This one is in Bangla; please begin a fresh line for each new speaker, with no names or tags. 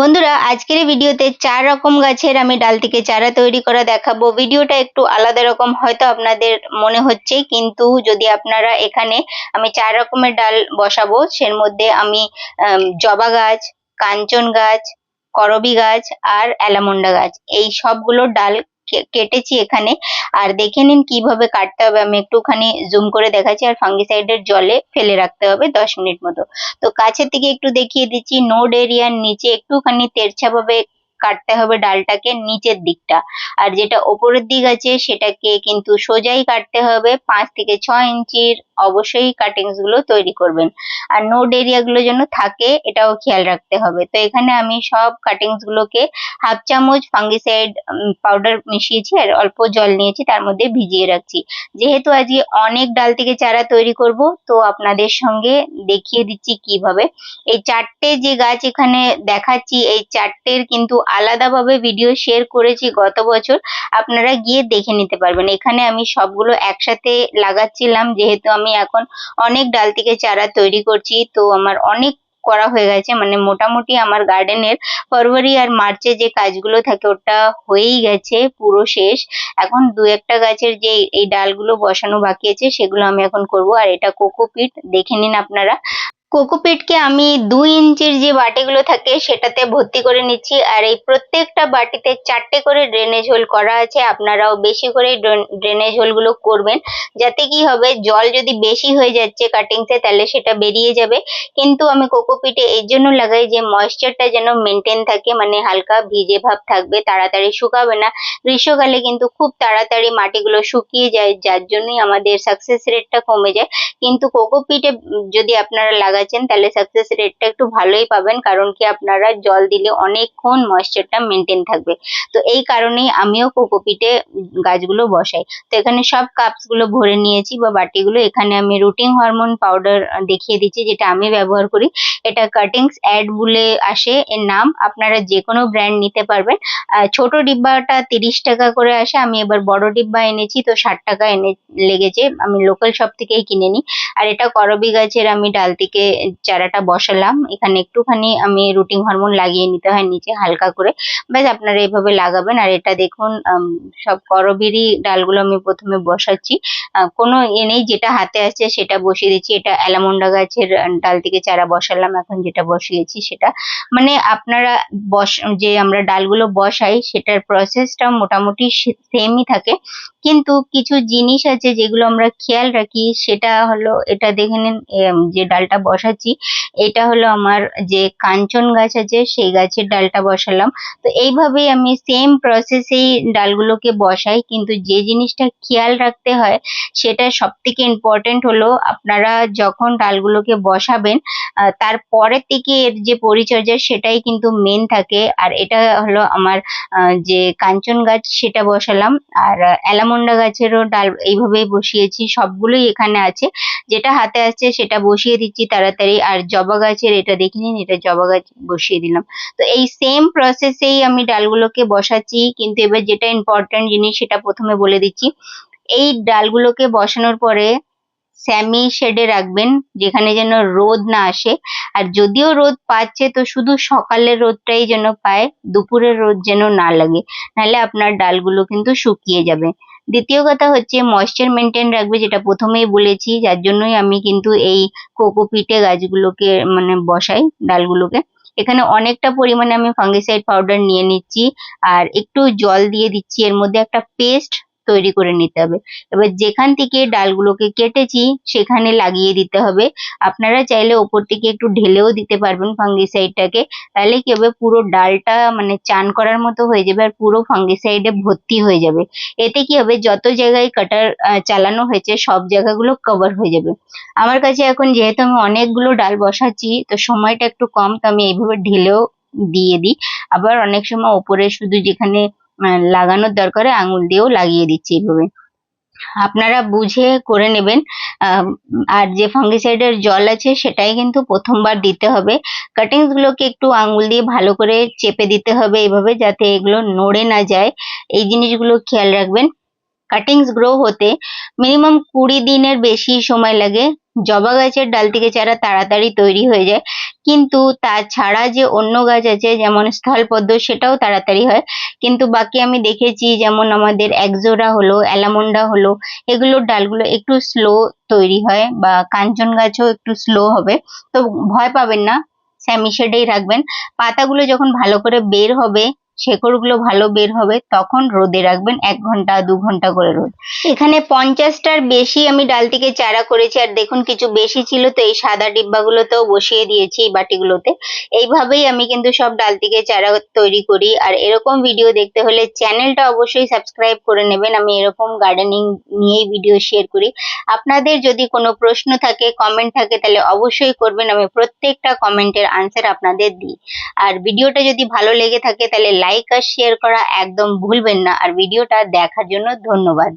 বন্ধুরা, আজকের ভিডিওতে চার রকম গাছের আমি ডাল থেকে চারা তৈরি করা দেখাবো। ভিডিওটা একটু আলাদা রকম, হয়তো আপনাদের মনে হচ্ছে, কিন্তু যদি আপনারা এখানে আমি চার রকমের ডাল বসাবো, সের মধ্যে আমি, জবা গাছ, কাঞ্চন গাছ, করবি গাছ আর অ্যালামন্ডা গাছ। এই সবগুলো ডাল কেটেছি এখানে। আর দেখে নিন কীভাবে কাটতে হবে। আমি একটুখানি জুম করে দেখাচ্ছি। আর ফাঙ্গিসাইডের জলে ফেলে রাখতে হবে দশ মিনিট মতো। তো কাছের থেকে একটু দেখিয়ে দিচ্ছি। নোড এরিয়ার নিচে একটুখানি তেরছা ভাবে কাটতে হবে ডালটাকে নিচের দিকটা। আর যেটা ওপরের দিক আছে সেটাকে কিন্তু সোজাই কাটতে হবে। পাঁচ থেকে ছ ইঞ্চির অবশ্যই কাটিংসগুলো তৈরি করবেন। আর নোড এরিয়া গুলো যেন থাকে, এটাও খেয়াল রাখতে হবে। তো এখানে আমি সব কাটিংস গুলোকে হাফ চামচ ফাঙ্গিসাইড পাউডার মিশিয়েছি আর অল্প জল নিয়েছি, তার মধ্যে ভিজিয়ে রাখছি। যেহেতু আজকে অনেক ডাল থেকে চারা তৈরি করব, তো আপনাদের সঙ্গে দেখিয়ে দিচ্ছি কীভাবে। এই চারটে যে গাছ এখানে দেখাচ্ছি, এই চারটের কিন্তু আলাদাভাবে ভিডিও শেয়ার করেছি গত বছর। আপনারা গিয়ে দেখে নিতে পারবেন। এখানে আমি সবগুলো একসাথে লাগাচ্ছিলাম, যেহেতু আমি এখন অনেক ডাল থেকে চারা তৈরি করছি। তো আমার অনেক করা হয়ে গেছে। মানে মোটামুটি আমার গার্ডেনের ফেব্রুয়ারি আর মার্চে যে কাজগুলো থাকে, ওটা হয়েই গেছে পুরো শেষ। এখন দু একটা গাছের যে এই ডালগুলো বসানো বাকি আছে, সেগুলো আমি এখন করব। আর এটা কোকোপিট, দেখে নিন আপনারা। কোকোপিটকে আমি দুই ইঞ্চির যে বাটিগুলো থাকে সেটাতে ভর্তি করে নিচ্ছি। আর এই প্রত্যেকটা বাটিতে চারটে করে ড্রেনেজ হোল করা আছে। আপনারাও বেশি করে ড্রেনেজ হোলগুলো করবেন। যাতে কি হবে, জল যদি বেশি হয়ে যাচ্ছে কাটিংসে তাহলে সেটা বেরিয়ে যাবে। কিন্তু আমি কোকোপিটে এই জন্য লাগাই যে ময়েশ্চারটা যেন মেনটেন থাকে মানে হালকা ভিজে ভাব থাকবে, তাড়াতাড়ি শুকাবে না। গ্রীষ্মকালে কিন্তু খুব তাড়াতাড়ি মাটিগুলো শুকিয়ে যায়, যার জন্যই আমাদের সাকসেস রেটটা কমে যায়। কিন্তু কোকোপিটে যদি আপনারা লাগাচ্ছেন, তাহলে সাকসেস রেটটা একটু ভালোই পাবেন। কারণ কি, আপনারা জল দিলে অনেকক্ষণ ময়েশ্চারটা মেনটেন থাকবে। তো এই কারণেই আমিও কোকোপিটে গাছগুলো বসাই। তো এখানে সব কাপসগুলো ভরে নিয়েছি বা বাটিগুলো। এখানে আমি রুটিন হরমোন পাউডার দেখিয়ে দিচ্ছি, যেটা আমি ব্যবহার করি। এটা কাটিংস অ্যাড বলে আসে। এর নাম আপনারা যে কোনো ব্র্যান্ড নিতে পারবেন। ছোট ডিব্বাটা তিরিশ টাকা করে আসে। আমি এবার বড় ডিব্বা এনেছি, তো ষাট টাকা এনে লেগেছে। আমি লোকাল শপ থেকেই কিনে নিই। আর এটা করবি গাছের আমি ডাল থেকে চারাটা বসালাম। এখানে একটুখানি আমি রুটিন হরমোন লাগিয়ে নিতে হয় নিচে হালকা করে। ব্যাস, আপনারা এইভাবে লাগাবেন। আর এটা দেখুন সব করবিরই ডালগুলো আমি প্রথমে বসাচ্ছি। কোনো এ নেই, যেটা হাতে আছে সেটা বসিয়ে দিচ্ছি। এটা অ্যালামন্ডা গাছের ডাল থেকে চারা বসালাম, এখন যেটা বসিয়েছি সেটা। মানে আপনারা বস, যে আমরা ডালগুলো বসাই, সেটার প্রসেসটা মোটামুটি সেমই থাকে। কিন্তু কিছু জিনিস আছে যেগুলো আমরা খেয়াল রাখি, সেটা হলো, এটা দেখে নিন যে ডালটা বসাচ্ছি, এটা হলো আমার যে কাঞ্চন গাছ আছে, সেই গাছের ডালটা বসালাম। তো এইভাবেই আমি সেম প্রসেসেই ডালগুলোকে বসাই, কিন্তু যে জিনিসটা খেয়াল রাখতে হয়, সেটা সব থেকে ইম্পর্টেন্ট হলো আপনারা যখন ডালগুলোকে বসাবেন তারপরের থেকে এর যে পরিচর্যা, সেটাই কিন্তু মেন থাকে। আর এটা হলো আমার যে কাঞ্চন গাছ, সেটা বসালাম। আর অ্যালামন্ডা গাছেরও ডাল এইভাবেই বসিয়েছি, সবগুলোই এখানে আছে। যেটা হাতে আছে সেটা বসিয়ে দিচ্ছি তাড়াতাড়ি, আর জবা গাছের এটা দেখে নিন এটা জবা গাছ বসিয়ে দিলাম। তো এই সেম প্রসেসেই আমি ডালগুলোকে বসাচ্ছি, কিন্তু এবার যেটা ইম্পর্টেন্ট জিনিস সেটা প্রথমে বলে দিচ্ছি। এই ডালগুলোকে বসানোর পরে স্যামি শেডে রাখবেন, যেখানে যেন রোদ না আসে। আর যদিও রোদ পাচ্ছে, তো শুধু সকালের রোদটাই যেন পায়, দুপুরের রোদ যেন না লাগে। নাহলে আপনার ডালগুলো কিন্তু শুকিয়ে যাবে। দ্বিতীয় কথা হচ্ছে ময়েশ্চার মেনটেন রাখবে, যেটা প্রথমেই বলেছি, যার জন্যই আমি কিন্তু এই কোকোপিটে গাছগুলোকে মানে বসাই ডালগুলোকে। এখানে অনেকটা পরিমাণে আমি ফাঙ্গিসাইড পাউডার নিয়ে নিচ্ছি, আর একটু জল দিয়ে দিচ্ছি। এর মধ্যে একটা পেস্ট তৈরি করে নিতে হবে। এবার যেখান থেকে ডালগুলোকে কেটেছি, সেখানে লাগিয়ে দিতে হবে। আপনারা চাইলে ওপর থেকে একটু ঢেলেও দিতে পারবেন ফাঙ্গিসাইডটাকে। তাহলে কি হবে, পুরো ডালটা মানে চান করার মতো হয়ে যাবে আর পুরো ফাঙ্গিসাইডে ভর্তি হয়ে যাবে। এতে কি হবে, যত জায়গায় কাটার চালানো হয়েছে, সব জায়গাগুলো কভার হয়ে যাবে। আমার কাছে এখন যেহেতু আমি অনেকগুলো ডাল বসাচ্ছি, তো সময়টা একটু কম, তো আমি এইভাবে ঢেলেও দিয়ে দিই। আবার অনেক সময় ওপরে শুধু যেখানে লাগানোর দরকারে আঙুল দিয়েও লাগিয়ে দিচ্ছি এইভাবে। আপনারা বুঝে করে নেবেন। আর যে ফাঙ্গিসাইডের জল আছে সেটাই কিন্তু প্রথমবার দিতে হবে। কাটিংস গুলোকে একটু আঙুল দিয়ে ভালো করে চেপে দিতে হবে এইভাবে যাতে এগুলো নড়ে না যায়। এই জিনিসগুলো খেয়াল রাখবেন। কাটিংস গ্রো হতে মিনিমাম কুড়ি দিনের বেশি সময় লাগে। জবা গাছের ডাল থেকে চারা তাড়াতাড়ি তৈরি হয়ে যায়, কিন্তু তাছাড়া যে অন্য গাছ আছে, যেমন স্থলপদ্ম সেটাও তাড়াতাড়ি হয়। কিন্তু বাকি আমি দেখেছি, যেমন আমাদের একজোড়া হলো, অ্যালামন্ডা হলো এগুলোর ডালগুলো একটু স্লো তৈরি হয় বা কাঞ্চন গাছও একটু স্লো হবে। তো ভয় পাবেন না, স্যামি শেডেই রাখবেন। পাতাগুলো যখন ভালো করে বের হবে শেকড়গুলো ভালো বের হবে, তখন রোদে রাখবেন এক ঘণ্টা, দু ঘণ্টা করে রোদ। এখানে পঞ্চাশটার বেশি আমি ডাল থেকে চারা করেছি, আর দেখুন কিছু বেশি ছিল, তো এই সাদা ডিব্বাগুলোতেও বসিয়ে দিয়েছি এই বাটিগুলোতে। এইভাবেই আমি কিন্তু সব ডাল থেকে চারা তৈরি করি, আর এরকম ভিডিও দেখতে হলে চ্যানেলটা অবশ্যই সাবস্ক্রাইব করে নেবেন। আমি এরকম গার্ডেনিং নিয়েই ভিডিও শেয়ার করি। আপনাদের যদি কোনো প্রশ্ন থাকে কমেন্ট থাকে, তাহলে অবশ্যই করবেন। আমি প্রত্যেকটা কমেন্টের আনসার আপনাদের দিই। আর ভিডিওটা যদি ভালো লেগে থাকে, তাহলে লাইক আর শেয়ার করা একদম ভুলবেন না। আর ভিডিওটা দেখার জন্য ধন্যবাদ।